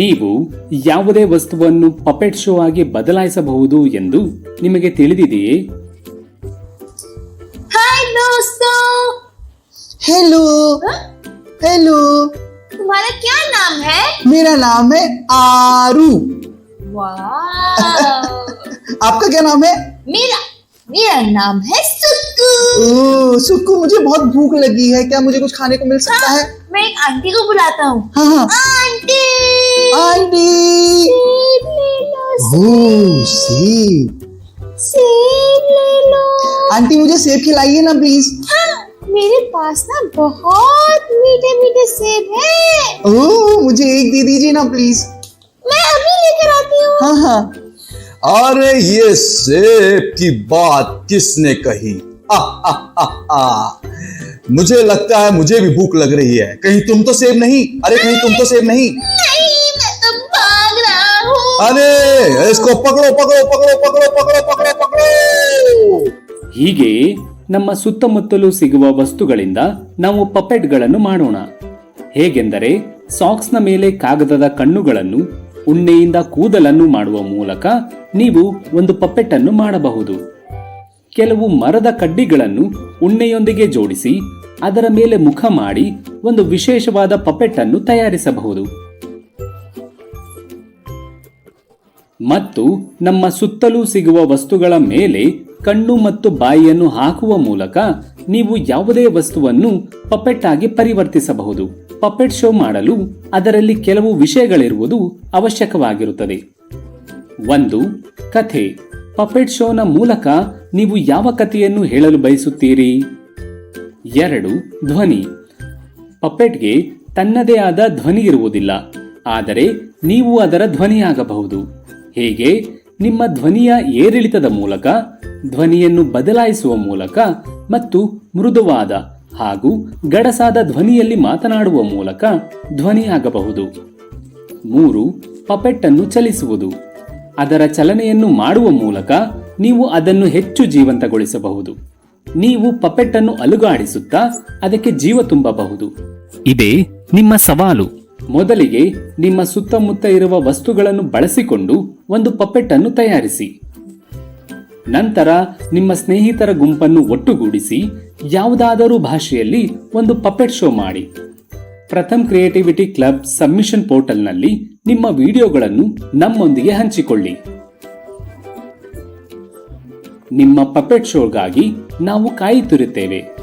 ನೀವು ಯಾವುದೇ ವಸ್ತುವನ್ನು ಪಪೆಟ್ ಶೋ ಆಗಿ ಬದಲಾಯಿಸಬಹುದು ಎಂದು ನಿಮಗೆ ತಿಳಿದಿದೆಯೇ हाय दोस्तों हेलो हेलो तुम्हारा क्या नाम है मेरा नाम है आरू वाह आपका क्या नाम है मेरा मेरा नाम है सुक्कू ओ सुक्कू मुझे बहुत भूख लगी है क्या मुझे कुछ खाने को मिल सकता है मैं एक आंटी को बुलाता हूँ हाँ हाँ आंटी आंटी सेब ले लो ओ सेब सेब ले लो आंटी मुझे सेब खिलाइए ना प्लीज़ हाँ, मेरे पास ना बहुत मीठे मीठे सेब हैं। ओ मुझे एक दे दीजिए ना प्लीज़ मैं अभी लेकर आती हूँ। हाँ हाँ। अरे ये सेब की बात किसने कही? आ, आ, आ, आ। मुझे लगता है मुझे भी भूख लग रही है। कहीं तुम तो सेब नहीं। अरे कहीं तुम तो सेब नहीं ಅದೇ ಎಸ್ಕೊ ಪಕಡೋ ಪಕಡೋ ಪಕಡೋ ಪಕಡೋ ಪಕಡೋ ಪಕಡೋ ಪಕಡೋ. ಹೀಗೆ ನಮ್ಮ ಸುತ್ತಮುತ್ತಲು ಸಿಗುವ ವಸ್ತುಗಳಿಂದ ನಾವು ಪಪೆಟ್ಗಳನ್ನು ಮಾಡೋಣ. ಹೇಗೆಂದರೆ, ಸಾಕ್ಸ್ನ ಮೇಲೆ ಕಾಗದದ ಕಣ್ಣುಗಳನ್ನು, ಉಣ್ಣೆಯಿಂದ ಕೂದಲನ್ನು ಮಾಡುವ ಮೂಲಕ ನೀವು ಒಂದು ಪಪ್ಪೆಟ್ಟನ್ನು ಮಾಡಬಹುದು. ಕೆಲವು ಮರದ ಕಡ್ಡಿಗಳನ್ನು ಉಣ್ಣೆಯೊಂದಿಗೆ ಜೋಡಿಸಿ, ಅದರ ಮೇಲೆ ಮುಖ ಮಾಡಿ ಒಂದು ವಿಶೇಷವಾದ ಪಪ್ಪೆಟ್ಟನ್ನು ತಯಾರಿಸಬಹುದು. ಮತ್ತು ನಮ್ಮ ಸುತ್ತಲೂ ಸಿಗುವ ವಸ್ತುಗಳ ಮೇಲೆ ಕಣ್ಣು ಮತ್ತು ಬಾಯಿಯನ್ನು ಹಾಕುವ ಮೂಲಕ ನೀವು ಯಾವುದೇ ವಸ್ತುವನ್ನು ಪಪೆಟ್ ಆಗಿ ಪರಿವರ್ತಿಸಬಹುದು. ಪಪೆಟ್ ಶೋ ಮಾಡಲು ಅದರಲ್ಲಿ ಕೆಲವು ವಿಷಯಗಳಿರುವುದು ಅವಶ್ಯಕವಾಗಿರುತ್ತದೆ. ಒಂದು, ಕಥೆ. ಪಪೆಟ್ ಶೋನ ಮೂಲಕ ನೀವು ಯಾವ ಕಥೆಯನ್ನು ಹೇಳಲು ಬಯಸುತ್ತೀರಿ? ಎರಡು, ಧ್ವನಿ. ಪಪೆಟ್ಗೆ ತನ್ನದೇ ಆದ ಧ್ವನಿ ಇರುವುದಿಲ್ಲ, ಆದರೆ ನೀವು ಅದರ ಧ್ವನಿಯಾಗಬಹುದು. ಹೇಗೆ? ನಿಮ್ಮ ಧ್ವನಿಯ ಏರಿಳಿತದ ಮೂಲಕ, ಧ್ವನಿಯನ್ನು ಬದಲಾಯಿಸುವ ಮೂಲಕ ಮತ್ತು ಮೃದುವಾದ ಹಾಗೂ ಗಡಸಾದ ಧ್ವನಿಯಲ್ಲಿ ಮಾತನಾಡುವ ಮೂಲಕ ಧ್ವನಿಯಾಗಬಹುದು ಮೂರು ಪಪೆಟ್ ಅನ್ನು ಚಲಿಸುವುದು. ಅದರ ಚಲನೆಯನ್ನು ಮಾಡುವ ಮೂಲಕ ನೀವು ಅದನ್ನು ಹೆಚ್ಚು ಜೀವಂತಗೊಳಿಸಬಹುದು. ನೀವು ಪಪೆಟ್ ಅನ್ನು ಅಲುಗಾಡಿಸುತ್ತಾ ಅದಕ್ಕೆ ಜೀವ ತುಂಬಬಹುದು. ಇದೇ ನಿಮ್ಮ ಸವಾಲು. ಮೊದಲಿಗೆ ನಿಮ್ಮ ಸುತ್ತಮುತ್ತ ಇರುವ ವಸ್ತುಗಳನ್ನು ಬಳಸಿಕೊಂಡು ಒಂದು ಪಪೆಟ್ ತಯಾರಿಸಿ. ನಂತರ ನಿಮ್ಮ ಸ್ನೇಹಿತರ ಗುಂಪನ್ನು ಒಟ್ಟುಗೂಡಿಸಿ ಯಾವುದಾದರೂ ಭಾಷೆಯಲ್ಲಿ ಒಂದು ಪಪೆಟ್ ಶೋ ಮಾಡಿ. ಪ್ರಥಮ್ ಕ್ರಿಯೇಟಿವಿಟಿ ಕ್ಲಬ್ ಸಬ್ಮಿಷನ್ ಪೋರ್ಟಲ್ನಲ್ಲಿ ನಿಮ್ಮ ವಿಡಿಯೋಗಳನ್ನು ನಮ್ಮೊಂದಿಗೆ ಹಂಚಿಕೊಳ್ಳಿ. ನಿಮ್ಮ ಪಪೆಟ್ ಶೋಗಾಗಿ ನಾವು ಕಾಯುತ್ತಿರುತ್ತೇವೆ